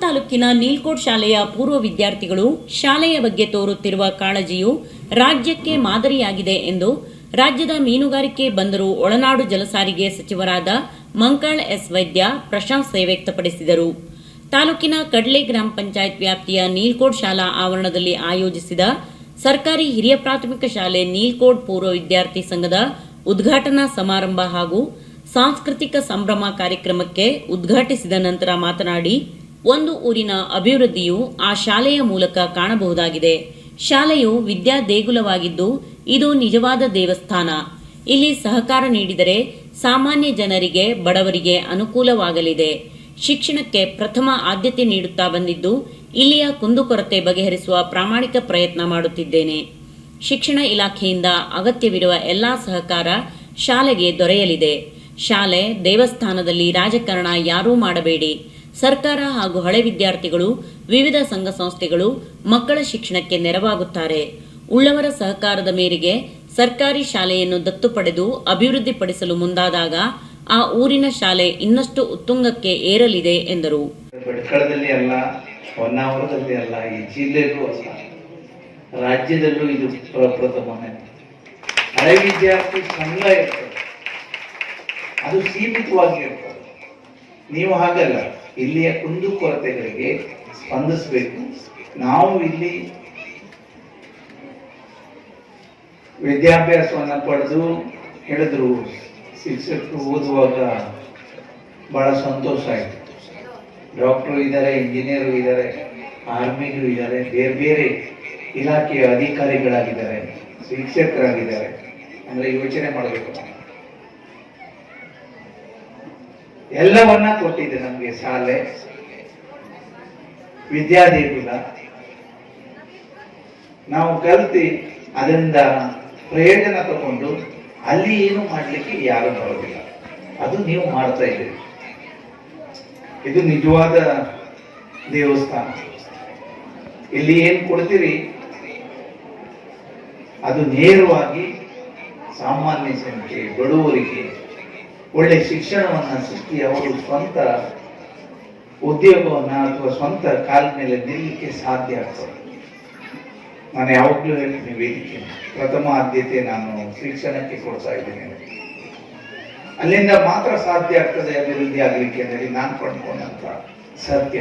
ತಾಲೂಕಿನ ನೀಲ್ಕೋಟ್ ಶಾಲೆಯ ಪೂರ್ವ ವಿದ್ಯಾರ್ಥಿಗಳು ಶಾಲೆಯ ಬಗ್ಗೆ ತೋರುತ್ತಿರುವ ಕಾಳಜಿಯು ರಾಜ್ಯಕ್ಕೆ ಮಾದರಿಯಾಗಿದೆ ಎಂದು ರಾಜ್ಯದ ಮೀನುಗಾರಿಕೆ ಬಂದರು ಒಳನಾಡು ಜಲಸಾರಿಗೆ ಸಚಿವರಾದ ಮಂಕಾಳ್ ಎಸ್ ವೈದ್ಯ ಪ್ರಶಂಸೆ ವ್ಯಕ್ತಪಡಿಸಿದರು. ತಾಲೂಕಿನ ಕಡ್ಲೆ ಗ್ರಾಮ ಪಂಚಾಯತ್ ವ್ಯಾಪ್ತಿಯ ನೀಲ್ಕೋಟ್ ಶಾಲಾ ಆವರಣದಲ್ಲಿ ಆಯೋಜಿಸಿದ ಸರ್ಕಾರಿ ಹಿರಿಯ ಪ್ರಾಥಮಿಕ ಶಾಲೆ ನೀಲ್ಕೋಟ್ ಪೂರ್ವ ವಿದ್ಯಾರ್ಥಿ ಸಂಘದ ಉದ್ಘಾಟನಾ ಸಮಾರಂಭ ಹಾಗೂ ಸಾಂಸ್ಕೃತಿಕ ಸಂಭ್ರಮ ಕಾರ್ಯಕ್ರಮಕ್ಕೆ ಉದ್ಘಾಟಿಸಿದ ನಂತರ ಮಾತನಾಡಿ ಒಂದು ಊರಿನ ಅಭಿವೃದ್ಧಿಯು ಆ ಶಾಲೆಯ ಮೂಲಕ ಕಾಣಬಹುದಾಗಿದೆ. ಶಾಲೆಯು ವಿದ್ಯಾ ದೇಗುಲವಾಗಿದ್ದು ಇದು ನಿಜವಾದ ದೇವಸ್ಥಾನ. ಇಲ್ಲಿ ಸಹಕಾರ ನೀಡಿದರೆ ಸಾಮಾನ್ಯ ಜನರಿಗೆ, ಬಡವರಿಗೆ ಅನುಕೂಲವಾಗಲಿದೆ. ಶಿಕ್ಷಣಕ್ಕೆ ಪ್ರಥಮ ಆದ್ಯತೆ ನೀಡುತ್ತಾ ಬಂದಿದ್ದು, ಇಲ್ಲಿಯ ಕುಂದುಕೊರತೆ ಬಗೆಹರಿಸುವ ಪ್ರಾಮಾಣಿಕ ಪ್ರಯತ್ನ ಮಾಡುತ್ತಿದ್ದೇನೆ. ಶಿಕ್ಷಣ ಇಲಾಖೆಯಿಂದ ಅಗತ್ಯವಿರುವ ಎಲ್ಲಾ ಸಹಕಾರ ಶಾಲೆಗೆ ದೊರೆಯಲಿದೆ. ಶಾಲೆ, ದೇವಸ್ಥಾನದಲ್ಲಿ ರಾಜಕಾರಣ ಯಾರೂ ಮಾಡಬೇಡಿ. ಸರ್ಕಾರ ಹಾಗೂ ಹಳೆ ವಿದ್ಯಾರ್ಥಿಗಳು, ವಿವಿಧ ಸಂಘ ಸಂಸ್ಥೆಗಳು ಮಕ್ಕಳ ಶಿಕ್ಷಣಕ್ಕೆ ನೆರವಾಗುತ್ತಾರೆ. ಉಳ್ಳವರ ಸಹಕಾರದ ಮೇರೆಗೆ ಸರ್ಕಾರಿ ಶಾಲೆಯನ್ನು ದತ್ತು ಪಡೆದು ಅಭಿವೃದ್ಧಿಪಡಿಸಲು ಮುಂದಾದಾಗ ಆ ಊರಿನ ಶಾಲೆ ಇನ್ನಷ್ಟು ಉತ್ತುಂಗಕ್ಕೆ ಏರಲಿದೆ ಎಂದರು. ಅಲ್ಲ, ಹೊನ್ನಾವರದಲ್ಲಿ ಅಲ್ಲ, ಈ ಜಿಲ್ಲೆಗೂ ಅಲ್ಲ, ರಾಜ್ಯದಲ್ಲೂ ಇದು ಹಳೆ ವಿದ್ಯಾರ್ಥಿ ಸಂಘ ಇರ್ತದೆ. ಅದು ಸೀಮಿತವಾಗಿ ಇರ್ತದೆ. ನೀವು ಹಾಗಲ್ಲ ಇಲ್ಲಿಯ ಕುಂದು ಕೊರತೆಗಳಿಗೆ ಸ್ಪಂದಿಸಬೇಕು. ನಾವು ಇಲ್ಲಿ ವಿದ್ಯಾಭ್ಯಾಸವನ್ನ ಪಡೆದು ಹೇಳಿದ್ರು, ಶಿಕ್ಷಕರು ಓದುವಾಗ ಬಹಳ ಸಂತೋಷ ಆಯಿತು. ಡಾಕ್ಟರ್ ಇದ್ದಾರೆ, ಇಂಜಿನಿಯರ್ ಇದ್ದಾರೆ ಆರ್ಮಿಗಳು ಇದ್ದಾರೆ, ಬೇರೆ ಬೇರೆ ಇಲಾಖೆಯ ಅಧಿಕಾರಿಗಳಾಗಿದ್ದಾರೆ, ಶಿಕ್ಷಕರಾಗಿದ್ದಾರೆ. ಅಂದ್ರೆ ಯೋಚನೆ ಮಾಡಬೇಕು. ಎಲ್ಲವನ್ನ ಕೊಟ್ಟಿದೆ ನಮಗೆ ಶಾಲೆ. ವಿದ್ಯಾದೇಗುಲ ನಾವು ಕಲ್ತಿ ಅದರಿಂದ ಪ್ರಯೋಜನ ತಗೊಂಡು ಅಲ್ಲಿ ಏನು ಮಾಡ್ಲಿಕ್ಕೆ ಯಾರು ಬರೋದಿಲ್ಲ. ಅದು ನೀವು ಮಾಡ್ತಾ ಇದ್ದೀರಿ. ಇದು ನಿಜವಾದ ದೇವಸ್ಥಾನ. ಇಲ್ಲಿ ಏನ್ ಕೊಡ್ತೀರಿ? ಅದು ನೇರವಾಗಿ ಸಾಮಾನ್ಯ ಸಂಖ್ಯೆ, ಬಡವರಿಗೆ ಒಳ್ಳೆ ಶಿಕ್ಷಣವನ್ನು ಸಿಕ್ಕಿ ಅವರು ಸ್ವಂತ ಉದ್ಯೋಗವನ್ನು ಅಥವಾ ಸ್ವಂತ ಕಾಲ ಮೇಲೆ ನಿಲ್ಲಲಿಕ್ಕೆ ಸಾಧ್ಯ ಆಗ್ತದೆ. ನಾನು ಯಾವಾಗಲೂ ಹೇಳ್ತೀನಿ ವೇದಿಕೆ. ಪ್ರಥಮ ಆದ್ಯತೆ ನಾನು ಶಿಕ್ಷಣಕ್ಕೆ ಕೊಡ್ತಾ ಇದ್ದೀನಿ ಅಲ್ಲಿಂದ ಮಾತ್ರ ಸಾಧ್ಯ ಆಗ್ತದೆ ಅಭಿವೃದ್ಧಿ ಆಗಲಿಕ್ಕೆ ಅಂದರೆ ನಾನು ಕಂಡುಕೊಂಡಂತ ಸತ್ಯ.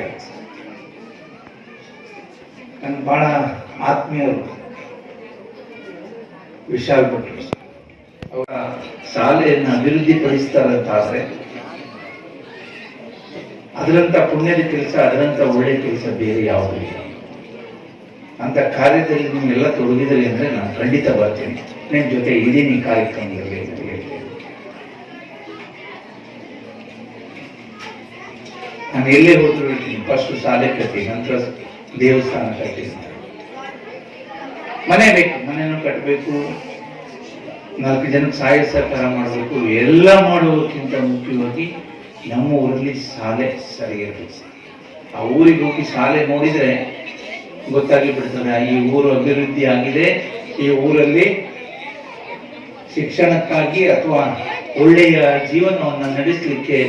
ನನ್ನ ಬಹಳ ಆತ್ಮೀಯರು ವಿಶಾಲ್ ಭಟ್ರು ಅವರ ಶಾಲೆಯನ್ನು ಅಭಿವೃದ್ಧಿ ಪಡಿಸ್ತಾರಂತಾದ್ರೆ ಅದರಂತ ಪುಣ್ಯದ ಕೆಲಸ ಅದರಂತ ಒಳ್ಳೆ ಕೆಲಸ ಬೇರೆ ಯಾವುದೂ ಇಲ್ಲ. ಅಂತ ಕಾರ್ಯದಲ್ಲಿ ನೀವೆಲ್ಲ ತೊಡಗಿದ್ರಿ ಅಂದ್ರೆ ನಾನು ಖಂಡಿತ ಬರ್ತೀನಿ. ನಿಮ್ಮ ಜೊತೆ ಇದೀನಿ ಕಾರ್ಯಕ್ರಮದಲ್ಲಿ ಅಂತ ಹೇಳ್ತೇನೆ. ನಾನು ಎಲ್ಲೇ ಹೋದ್ರು ಹೇಳ್ತೀನಿ, ಫಸ್ಟ್ ಶಾಲೆ ಕಟ್ಟಿ, ನಂತರ ದೇವಸ್ಥಾನ ಕಟ್ಟಿ. ಮನೆ ಬೇಕು ಮನೆಯನ್ನು ಕಟ್ಟಬೇಕು ನಾಲ್ಕು ಜನಕ್ಕೆ ಸಹಾಯ ಮಾಡಬೇಕು, ಎಲ್ಲ ಮಾಡುವುದಕ್ಕಿಂತ ಮುಖ್ಯವಾಗಿ ನಮ್ಮ ಊರಲ್ಲಿ ಶಾಲೆ ಸರಿಯಿರಬೇಕು ಆ ಊರಿಗೆ ಹೋಗಿ ಶಾಲೆ ನೋಡಿದ್ರೆ ಗೊತ್ತಾಗಿ ಬಿಡ್ತದೆ ಈ ಊರು ಅಭಿವೃದ್ಧಿ ಆಗಿದೆ, ಈ ಊರಲ್ಲಿ ಶಿಕ್ಷಣಕ್ಕಾಗಿ ಅಥವಾ ಒಳ್ಳೆಯ ಜೀವನವನ್ನು ನಡೆಸಲಿಕ್ಕೆ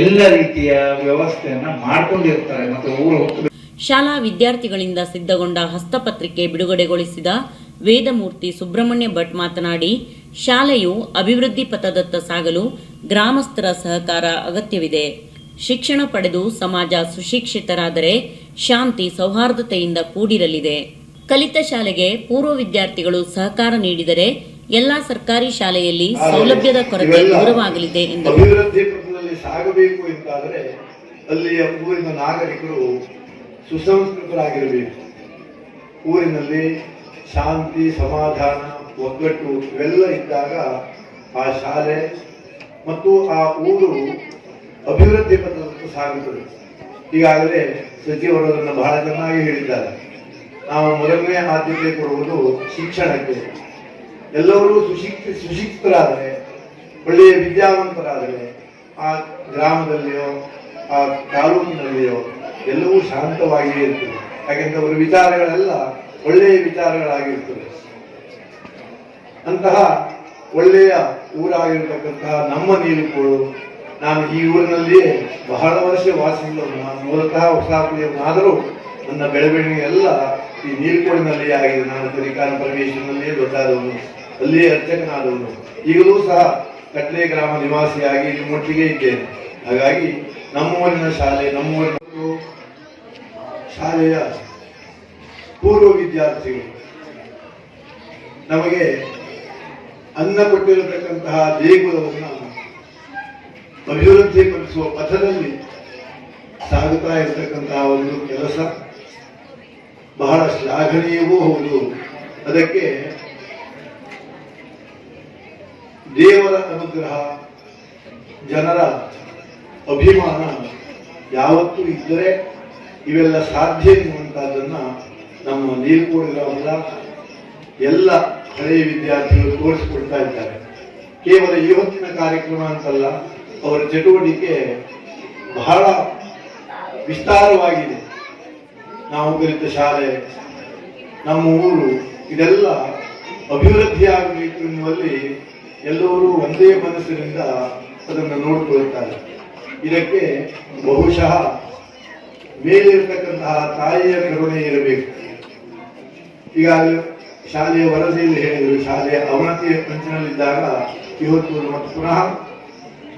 ಎಲ್ಲ ರೀತಿಯ ವ್ಯವಸ್ಥೆಯನ್ನ ಮಾಡಿಕೊಂಡಿರ್ತಾರೆ, ಮತ್ತು ಊರು ಶಾಲಾ ವಿದ್ಯಾರ್ಥಿಗಳಿಂದ ಸಿದ್ಧಗೊಂಡ ಹಸ್ತಪತ್ರಿಕೆ ಬಿಡುಗಡೆಗೊಳಿಸಿದ ವೇದಮೂರ್ತಿ ಸುಬ್ರಹ್ಮಣ್ಯ ಭಟ್ ಮಾತನಾಡಿ ಶಾಲೆಯು ಅಭಿವೃದ್ಧಿ ಪಥದತ್ತ ಸಾಗಲು ಗ್ರಾಮಸ್ಥರ ಸಹಕಾರ ಅಗತ್ಯವಿದೆ. ಶಿಕ್ಷಣ ಪಡೆದು ಸಮಾಜ ಸುಶಿಕ್ಷಿತರಾದರೆ ಶಾಂತಿ ಸೌಹಾರ್ದತೆಯಿಂದ ಕೂಡಿರಲಿದೆ. ಕಲಿತ ಶಾಲೆಗೆ ಪೂರ್ವ ವಿದ್ಯಾರ್ಥಿಗಳು ಸಹಕಾರ ನೀಡಿದರೆ ಎಲ್ಲಾ ಸರ್ಕಾರಿ ಶಾಲೆಯಲ್ಲಿ ಸೌಲಭ್ಯದ ಕೊರತೆ ದೂರವಾಗಲಿದೆ ಎಂದರು. ಅಭಿವೃದ್ಧಿ ಪಥದಲ್ಲಿ ಸಾಗಬೇಕು ಎಂದಾದರೆ ಅಲ್ಲಿಯ ಊರಿನ ನಾಗರಿಕರು ಸುಸಂಸ್ಕೃತರಾಗಿರಬೇಕು. ಊರಿನಲ್ಲಿ ಶಾಂತಿ, ಸಮಾಧಾನ, ಒಗ್ಗಟ್ಟು ಇವೆಲ್ಲ ಇದ್ದಾಗ ಆ ಶಾಲೆ ಮತ್ತು ಆ ಊರು ಅಭಿವೃದ್ಧಿ ಪಥದತ್ತ ಸಾಗುತ್ತದೆ. ಈಗಾಗಲೇ ಸಚಿವರು ಅದನ್ನು ಬಹಳ ಚೆನ್ನಾಗಿ ಹೇಳಿದ್ದಾರೆ. ನಾವು ಮೊದಲನೇ ಆದ್ಯತೆ ಕೊಡುವುದು ಶಿಕ್ಷಣಕ್ಕೆ. ಎಲ್ಲರೂ ಸುಶಿಕ್ಷ, ಸುಶಿಕ್ಷಿತರಾದರೆ, ಒಳ್ಳೆಯ ವಿದ್ಯಾವಂತರಾದರೆ, ಆ ಗ್ರಾಮದಲ್ಲಿಯೋ, ಆ ತಾಲೂಕಿನಲ್ಲಿಯೋ ಎಲ್ಲವೂ ಶಾಂತವಾಗಿಯೇ ಇರ್ತದೆ. ಯಾಕೆಂದ್ರೆ ಅವರ ವಿಚಾರಗಳೆಲ್ಲ ಒಳ್ಳೆಯ ವಿಚಾರಗಳಾಗಿರ್ತದೆ ಅಂತಹ ಒಳ್ಳೆಯ ಊರಾಗಿರ್ತಕ್ಕಂತಹ ನಮ್ಮ ನೀರುಗಳು ನಾನು ಈ ಊರಿನಲ್ಲಿಯೇ ಬಹಳ ವರ್ಷ ವಾಸಿಸಿದವನು ನಾನು ಮೂಲತಃ ಹೊಸಾಪುರಿಯವನಾದರೂ ನನ್ನ ಬೆಳವಣಿಗೆ ಎಲ್ಲ ಈ ನೀರ್ಕೋಡಿನಲ್ಲಿಯೇ ಆಗಿದೆ. ನಾನು ಕಲಿಕಾನ ಪರಮೇಶ್ವರನಲ್ಲಿಯೇ ದೊಡ್ಡಾದವನು, ಅಲ್ಲಿಯೇ ಅರ್ಚಕನಾದವನು. ಈಗಲೂ ಸಹ ಕಟ್ಲೆ ಗ್ರಾಮ ನಿವಾಸಿಯಾಗಿ ನಿಮ್ಮೊಟ್ಟಿಗೆ ಇದ್ದೇನೆ. ಹಾಗಾಗಿ ನಮ್ಮೂರಿನ ಶಾಲೆ ನಮ್ಮೂರಿನ ಶಾಲೆಯ ಪೂರ್ವ ವಿದ್ಯಾರ್ಥಿಗಳು. ನಮಗೆ ಅನ್ನ ಕೊಟ್ಟಿರತಕ್ಕಂತಹ ದೇಗುಲವನ್ನು ಅಭಿವೃದ್ಧಿಪಡಿಸುವ ಪಥದಲ್ಲಿ ಸಾಗುತ್ತಾ ಇರತಕ್ಕಂತಹ ಒಂದು ಕೆಲಸ. ಬಹಳ ಶ್ಲಾಘನೀಯವೂ ಹೌದು. ಅದಕ್ಕೆ ದೇವರ ಅನುಗ್ರಹ, ಜನರ ಅಭಿಮಾನ ಯಾವತ್ತೂ ಇದ್ದರೆ ಇವೆಲ್ಲ ಸಾಧ್ಯ ಎನ್ನುವಂತಹದ್ದನ್ನ ನಮ್ಮ ನೀರು ಗ್ರಾಮದ ಎಲ್ಲ ಹಳೆಯ ವಿದ್ಯಾರ್ಥಿಗಳು ತೋರಿಸಿಕೊಡ್ತಾ ಇದ್ದಾರೆ. ಕೇವಲ ಇವತ್ತಿನ ಕಾರ್ಯಕ್ರಮ ಅಂತಲ್ಲ, ಅವರ ಚಟುವಟಿಕೆ ಬಹಳ ವಿಸ್ತಾರವಾಗಿದೆ. ನಾವು ಕಲಿತ ಶಾಲೆ, ನಮ್ಮ ಊರು, ಇದೆಲ್ಲ ಅಭಿವೃದ್ಧಿಯಾಗಬೇಕು ಎನ್ನುವಲ್ಲಿ ಎಲ್ಲರೂ ಒಂದೇ ಮನಸ್ಸಿನಿಂದ ಅದನ್ನು ನೋಡಿಕೊಳ್ಳುತ್ತಾರೆ ಇದಕ್ಕೆ ಬಹುಶಃ ಮೇಲಿರ್ತಕ್ಕಂತಹ ತಾಯಿಯ ಕರುಣೆ ಇರಬೇಕು. ಈಗಾಗಲೇ ಶಾಲೆಯ ವರದಿಯಲ್ಲಿ ಹೇಳಿದರು. ಶಾಲೆಯ ಅವನತಿಯ ಕಂಚಿನಲ್ಲಿದ್ದಾಗ ಇವತ್ತು ಮತ್ತು ಪುನಃ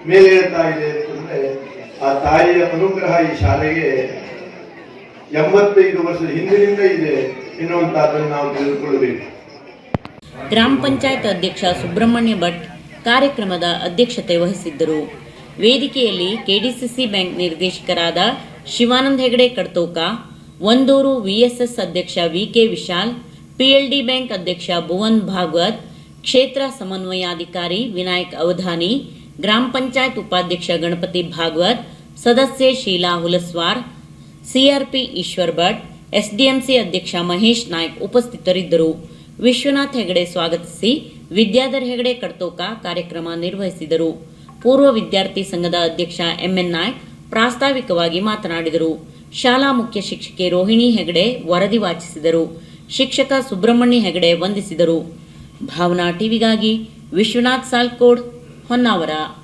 ಮೇಲೆ ಹೇಳ್ತಾ ಇದೆ ಅಂತಂದ್ರೆ ಆ ತಾಯಿಯ ಅನುಗ್ರಹ ಈ ಶಾಲೆಗೆ ಎಂಬತ್ತೈದು ವರ್ಷದ ಹಿಂದಿನಿಂದ ಇದೆ ಎನ್ನುವಂತಹದನ್ನು ನಾವು ತಿಳಿದುಕೊಳ್ಳಬೇಕು. ಗ್ರಾಮ ಪಂಚಾಯತ್ ಅಧ್ಯಕ್ಷ ಸುಬ್ರಹ್ಮಣ್ಯ ಭಟ್ ಕಾರ್ಯಕ್ರಮದ ಅಧ್ಯಕ್ಷತೆ ವಹಿಸಿದ್ದರು. ವೇದಿಕೆಯಲ್ಲಿ ಕೆಡಿಸಿಸಿ ಬ್ಯಾಂಕ್ ನಿರ್ದೇಶಕರಾದ ಶಿವಾನಂದ ಹೆಗಡೆ ಕಡ್ತೋಕ ಒಂದೂರು ವಿಎಸ್ಎಸ್ ಅಧ್ಯಕ್ಷ ವಿಕೆ ವಿಶಾಲ್ ಪಿಎಲ್ಡಿ ಬ್ಯಾಂಕ್ ಅಧ್ಯಕ್ಷ ಭುವನ್ ಭಾಗವತ್, ಕ್ಷೇತ್ರ ಸಮನ್ವಯಾಧಿಕಾರಿ ವಿನಾಯಕ್ ಅವಧಾನಿ, ಗ್ರಾಮ ಪಂಚಾಯತ್ ಉಪಾಧ್ಯಕ್ಷ ಗಣಪತಿ ಭಾಗವತ್, ಸದಸ್ಯೆ ಶೀಲಾ ಹುಲಸ್ವಾರ್ ಸಿಆರ್ಪಿ ಈಶ್ವರ್ ಭಟ್ ಎಸ್ಡಿಎಂಸಿ ಅಧ್ಯಕ್ಷ ಮಹೇಶ್ ನಾಯ್ಕ್ ಉಪಸ್ಥಿತರಿದ್ದರು. ವಿಶ್ವನಾಥ್ ಹೆಗಡೆ ಸ್ವಾಗತಿಸಿ, ವಿದ್ಯಾಧರ್ ಹೆಗಡೆ ಕಡ್ತೋಕ ಕಾರ್ಯಕ್ರಮ ನಿರ್ವಹಿಸಿದರು. ಪೂರ್ವ ವಿದ್ಯಾರ್ಥಿ ಸಂಘದ ಅಧ್ಯಕ್ಷ ಎಂಎನ್ ನಾಯ್ಕ್ ಪ್ರಾಸ್ತಾವಿಕವಾಗಿ ಮಾತನಾಡಿದರು. ಶಾಲಾ ಮುಖ್ಯ ಶಿಕ್ಷಕಿ ರೋಹಿಣಿ ಹೆಗಡೆ ವರದಿ ವಾಚಿಸಿದರು. ಶಿಕ್ಷಕ ಸುಬ್ರಹ್ಮಣ್ಯ ಹೆಗಡೆ ವಂದಿಸಿದರು. ಭಾವನಾ ಟಿವಿಗಾಗಿ ವಿಶ್ವನಾಥ್ ಸಾಲ್ಕೋಡ್ ಹೊನ್ನಾವರ.